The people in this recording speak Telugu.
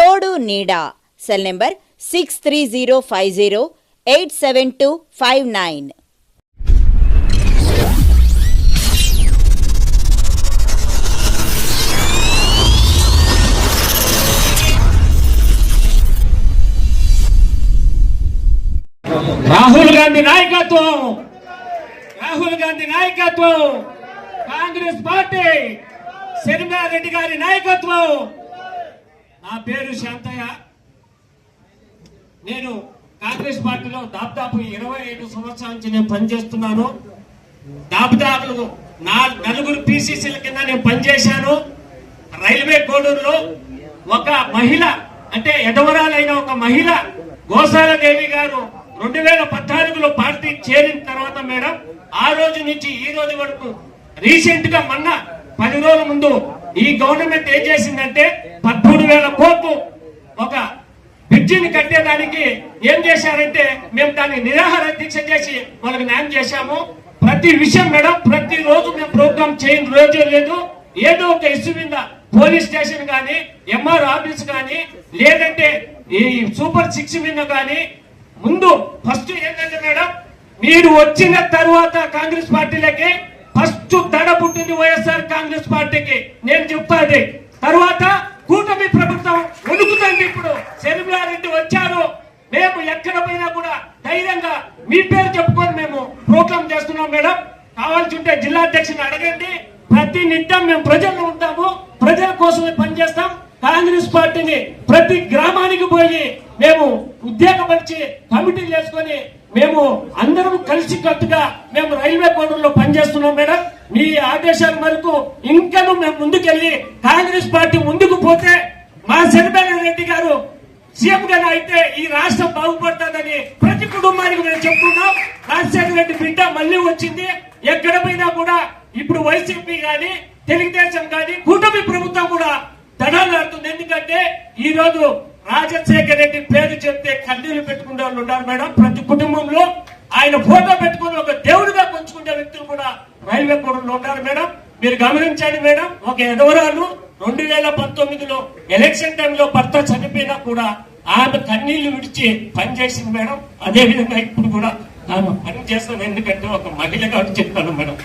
తోడు నీడా. Cell number six three zero five zero eight seven two five nine. Rahul Gandhi నాయకత్వం. రాహుల్ గాంధీ నాయకత్వం. కాంగ్రెస్ పార్టీ. రెడ్డి గారి నాయకత్వం. నా పేరు శాంతయ్య. నేను కాంగ్రెస్ పార్టీలో దాదాపు ఇరవై ఐదు సంవత్సరాల నుంచి నేను పనిచేస్తున్నాను. దాదాపు నా నలుగురు పిసిసిల కింద నేను పనిచేశాను. రైల్వే కోడూరులో ఒక మహిళ అంటే ఎదవరాలైన ఒక మహిళ గోసాల దేవి గారు రెండు వేల పద్నాలుగులో పార్టీ చేరిన తర్వాత మేడం ఆ రోజు నుంచి ఈ రోజు వరకు రీసెంట్గా మొన్న పది రోజుల ముందు ఈ గవర్నమెంట్ ఏం చేసిందంటే పద్మూడు వేల కోట్లు ఒక బ్రిడ్జిని కట్టేదానికి ఏం చేశారంటే మేము దాన్ని నిరాహార దీక్ష చేసి వాళ్ళకి న్యాయం చేశాము. ప్రతి విషయం మేడం ప్రతి రోజు మేము ప్రోగ్రామ్ చేయని రోజే లేదు. ఏదో ఒక ఇష్యూ మీద పోలీస్ స్టేషన్ కానీ ఎంఆర్ ఆఫీస్ కానీ లేదంటే ఈ సూపర్ సిక్స్ మీద కానీ ముందు ఫస్ట్ ఏంటంటే మేడం మీరు వచ్చిన తర్వాత కాంగ్రెస్ పార్టీలకి ఫస్ట్ తడ పుట్టింది వైఎస్ఆర్ కాంగ్రెస్ పార్టీకి. నేను చెప్తాది తర్వాత కూటమి ప్రభుత్వం ఉడుకుతుంది ఇప్పుడు శర్మిలారెడ్డి వచ్చారు మేము ఎక్కడ పోయినా కూడా ధైర్యంగా మీ పేరు చెప్పుకొని మేము ప్రోగ్రామ్ చేస్తున్నాం మేడం. కావాల్సి ఉంటే జిల్లా అధ్యక్షుని అడగండి. ప్రతి నిత్యం మేము ప్రజల్లో ఉంటాము. ప్రజల కోసమే పనిచేస్తాం. కాంగ్రెస్ పార్టీని ప్రతి గ్రామానికి పోయి మేము ఉద్యోగపరిచి కమిటీలు చేసుకొని మేము అందరం కలిసి కట్టుగా మేము రైల్వే కోడూరులో పనిచేస్తున్నాం మేడం. మీ ఆదేశాల మేరకు ఇంకనూ మేము ముందుకెళ్ళి కాంగ్రెస్ పార్టీ ముందుకు పోతే మా శనిబెల్ల రెడ్డి గారు సీఎం గారు అయితే ఈ రాష్ట్రం బాగుపడుతుందని కుటుంబానికి మేము చెప్పుకున్నాం రాజశేఖర రెడ్డి బిడ్డ మళ్ళీ వచ్చింది. ఎక్కడ పోయినా కూడా ఇప్పుడు వైసీపీ కానీ తెలుగుదేశం కానీ కూటమి ప్రభుత్వం కూడా దడాలాడుతుంది ఎందుకంటే ఈ రోజు రాజశేఖర రెడ్డి పేరు చెప్తే కన్నీళ్ళు పెట్టుకునే వాళ్ళు ఉన్నారు మేడం. ప్రతి కుటుంబంలో ఆయన ఫోటో పెట్టుకుని ఒక దేవుడిగా పంచుకునే వ్యక్తులు కూడా రైల్వే కూడా ఉన్నారు మేడం. మీరు గమనించండి మేడం ఒక ఎదవరాలు రెండు వేల పంతొమ్మిదిలో ఎలక్షన్ టైంలో భర్త చనిపోయినా కూడా ఆమె కన్నీళ్ళు విడిచి పనిచేసింది మేడం. అదే విధంగా ఇప్పుడు కూడా ఆమె పని చేస్తాను. ఎందుకంటే ఒక మహిళగా చెప్తాను మేడం.